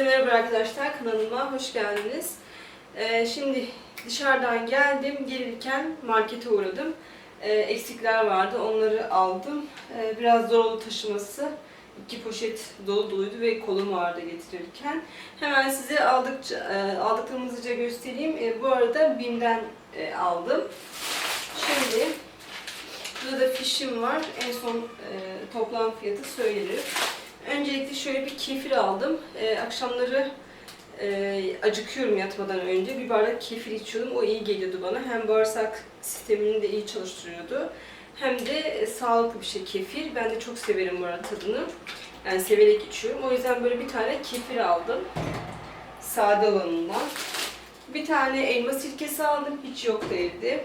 Herkese merhaba arkadaşlar. Kanalıma hoş geldiniz. Ee, şimdi dışarıdan geldim. Gelirken markete uğradım. Ee, eksikler vardı. Onları aldım. Ee, biraz zor oldu taşıması. İki poşet dolu doluydu ve kolum vardı getirirken. Hemen size aldıkça, e, aldıklarımı hızlıca göstereyim. E, bu arada BİM'den e, aldım. Şimdi burada da fişim var. En son e, toplam fiyatı söylerim. Öncelikle şöyle bir kefir aldım. Ee, akşamları e, acıkıyorum yatmadan önce. Bir bardak kefir içiyordum. O iyi geliyordu bana. Hem bağırsak sistemini de iyi çalıştırıyordu. Hem de e, sağlıklı bir şey kefir. Ben de çok severim bu arada tadını. Yani severek içiyorum. O yüzden böyle bir tane kefir aldım. Sade olanından. Bir tane elma sirkesi aldım. Hiç yoktu evde.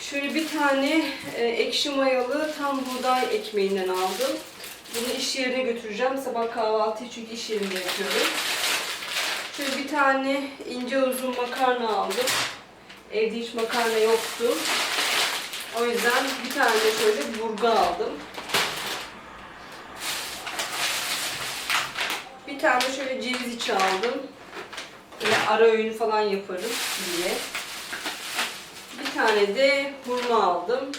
Şöyle bir tane e, ekşi mayalı tam buğday ekmeğinden aldım. Bunu iş yerine götüreceğim. Sabah kahvaltıyı çünkü iş yerinde yapıyorum. Şöyle bir tane ince uzun makarna aldım. Evde hiç makarna yoktu. O yüzden bir tane şöyle burga aldım. Bir tane şöyle ceviz içi aldım. Böyle ara öğün falan yaparım diye. Bir tane de hurma aldım.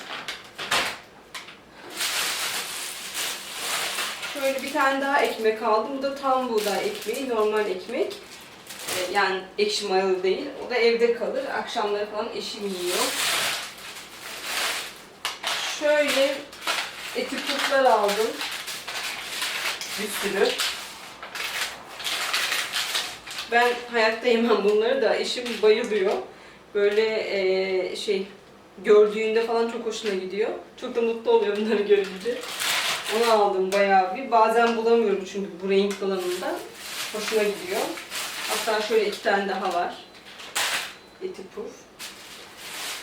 Şöyle bir tane daha ekmek aldım. Bu da tam buğday ekmeği, normal ekmek. Ee, Yani ekşi mayalı değil. O da evde kalır. Akşamları falan eşim yiyor. Şöyle eti kurtlar aldım. Bir sürü. Ben hayatta yemem bunları da eşim bayılıyor. Böyle eee, şey gördüğünde falan çok hoşuna gidiyor. Çok da mutlu oluyor bunları görünce. Onu aldım bayağı bir. Bazen bulamıyorum çünkü bu renk falanında. Hoşuma gidiyor. Hatta şöyle iki tane daha var. Eti puf.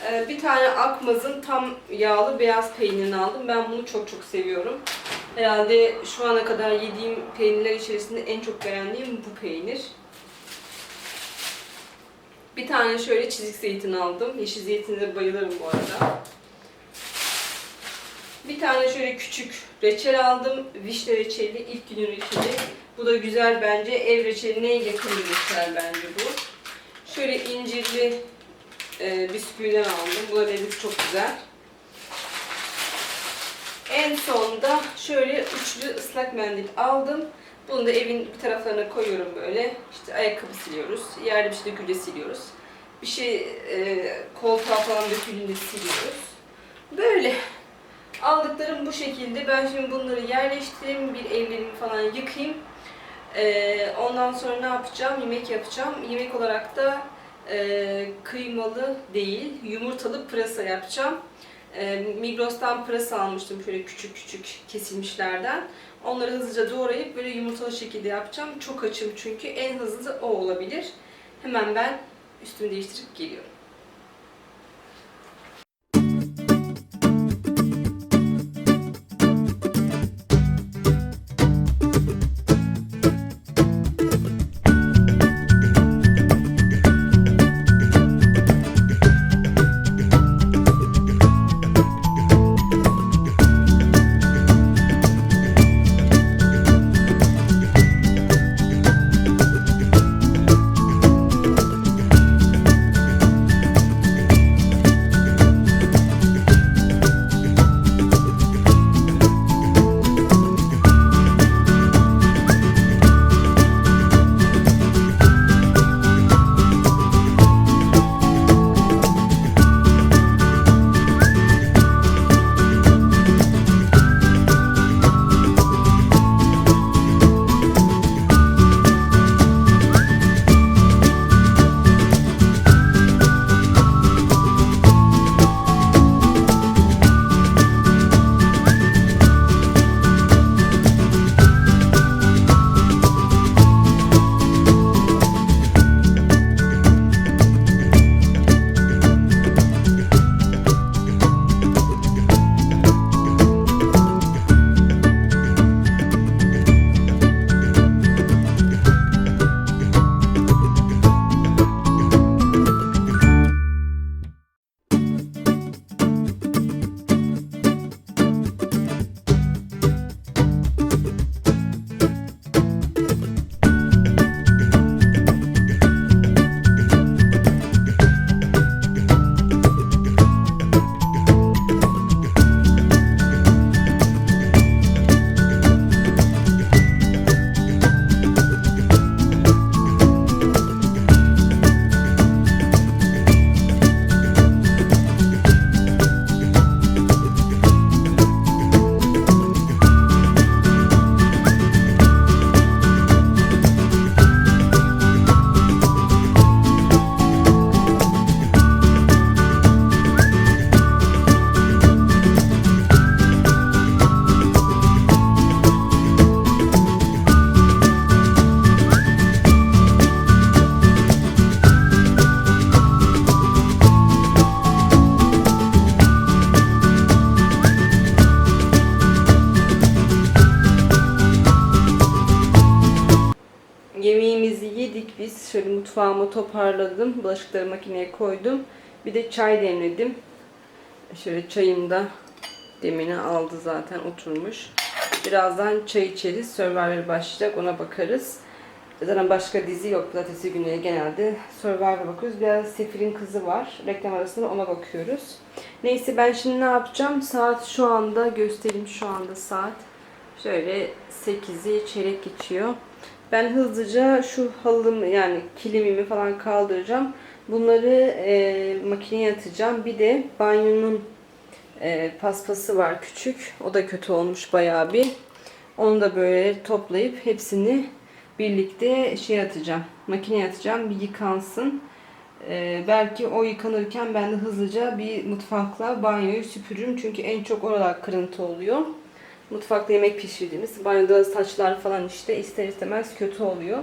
Ee, bir tane Akmaz'ın tam yağlı beyaz peynirini aldım. Ben bunu çok çok seviyorum. Herhalde şu ana kadar yediğim peynirler içerisinde en çok beğendiğim bu peynir. Bir tane şöyle çizik zeytin aldım. Yeşil zeytine bayılırım bu arada. Bir tane şöyle küçük reçel aldım. Vişne reçeli, ilk günün reçeli. Bu da güzel bence. Ev reçeline yakın bir reçel bence bu. Şöyle incirli e, bisküviden aldım. Bu da lezzeti çok güzel. En sonda şöyle üçlü ıslak mendil aldım. Bunu da evin bir taraflarına koyuyorum böyle. İşte ayakkabı siliyoruz. Yerde bir şey dökülünce siliyoruz. Bir şey e, koltuğa falan dökülünce siliyoruz. Böyle. Aldıklarım bu şekilde. Ben şimdi bunları yerleştireyim. Bir ellerimi falan yıkayayım. Ee, ondan sonra ne yapacağım? Yemek yapacağım. Yemek olarak da e, kıymalı değil, yumurtalı pırasa yapacağım. E, Migros'tan pırasa almıştım şöyle küçük küçük kesilmişlerden. Onları hızlıca doğrayıp böyle yumurtalı şekilde yapacağım. Çok açım çünkü. En hızlı o olabilir. Hemen ben üstümü değiştirip geliyorum. Mutfağımı toparladım. Bulaşıkları makineye koydum. Bir de çay demledim. Şöyle çayım da demini aldı zaten oturmuş. Birazdan çay içeriz. Survivor başlayacak ona bakarız. Zaten başka dizi yok. Pazartesi günleri genelde Survivor'a bakıyoruz. Biraz Sefir'in kızı var. Reklam arasında ona bakıyoruz. Neyse ben şimdi ne yapacağım? Saat şu anda göstereyim şu anda saat. Şöyle 8'i çeyrek geçiyor. Ben hızlıca şu halımı yani kilimimi falan kaldıracağım. Bunları e, makineye atacağım. Bir de banyonun e, paspası var küçük. O da kötü olmuş bayağı bir. Onu da böyle toplayıp hepsini birlikte şey atacağım. Makineye atacağım. Bir yıkansın. E, belki o yıkanırken ben de hızlıca bir mutfakla banyoyu süpürürüm. Çünkü en çok oralar kırıntı oluyor. Mutfakta yemek pişirdiğimiz banyoda saçlar falan işte ister istemez kötü oluyor.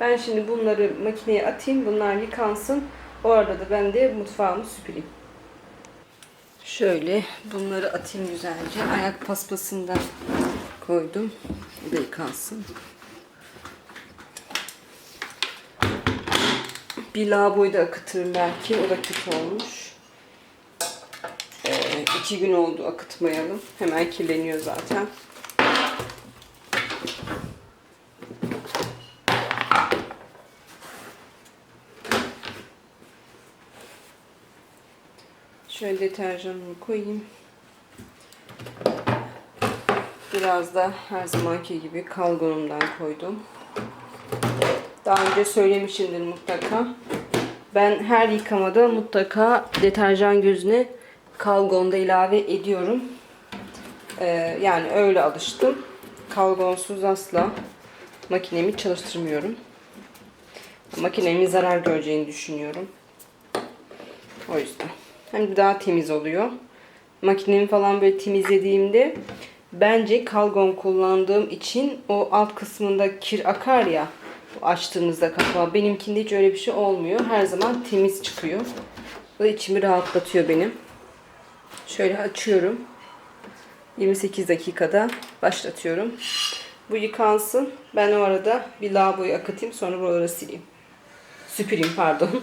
Ben şimdi bunları makineye atayım. Bunlar yıkansın. O arada da ben de mutfağımı süpüreyim. Şöyle bunları atayım güzelce. Ayak paspasını da koydum. Bu da yıkansın. Bir lavaboyu da akıtırım belki. O da kötü olmuş. İki gün oldu akıtmayalım. Hemen kirleniyor zaten. Şöyle deterjanımı koyayım. Biraz da her zamanki gibi kalgonumdan koydum. Daha önce söylemişimdir mutlaka. Ben her yıkamada mutlaka deterjan gözüne kalgonda ilave ediyorum. Ee, yani öyle alıştım. Kalgonsuz asla makinemi çalıştırmıyorum. Makinemin zarar göreceğini düşünüyorum. O yüzden. Hem daha temiz oluyor. Makinemi falan böyle temizlediğimde bence kalgon kullandığım için o alt kısmında kir akar ya açtığınızda kapağı. Benimkinde hiç öyle bir şey olmuyor. Her zaman temiz çıkıyor. Da içimi rahatlatıyor benim. Şöyle açıyorum. 28 dakikada başlatıyorum. Bu yıkansın. Ben o arada bir lavaboyu akıtayım. Sonra buraları sileyim. Süpüreyim pardon.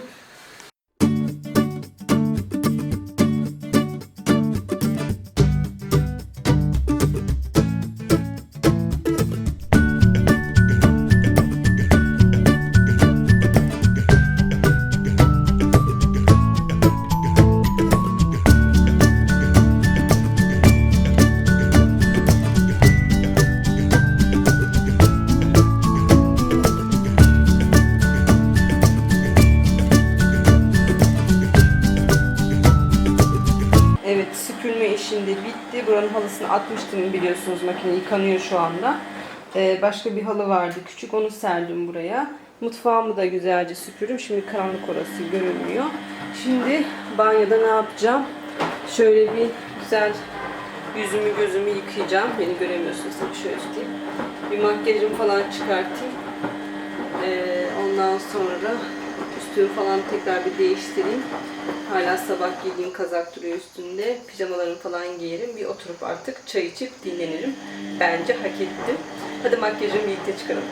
Buranın halısını atmıştım biliyorsunuz makine yıkanıyor şu anda. Ee, başka bir halı vardı küçük onu serdim buraya. Mutfağımı da güzelce süpürüm. Şimdi karanlık orası görünmüyor. Şimdi banyoda ne yapacağım? Şöyle bir güzel yüzümü gözümü yıkayacağım. Beni göremiyorsunuz tabii şöyle tutayım. Bir makyajımı falan çıkartayım. Ee, ondan sonra üstümü falan tekrar bir değiştireyim. Hala sabah giydiğim kazak duruyor üstünde. Pijamalarımı falan giyerim. Bir oturup artık çay içip dinlenirim. Bence hak ettim. Hadi makyajımı birlikte çıkaralım.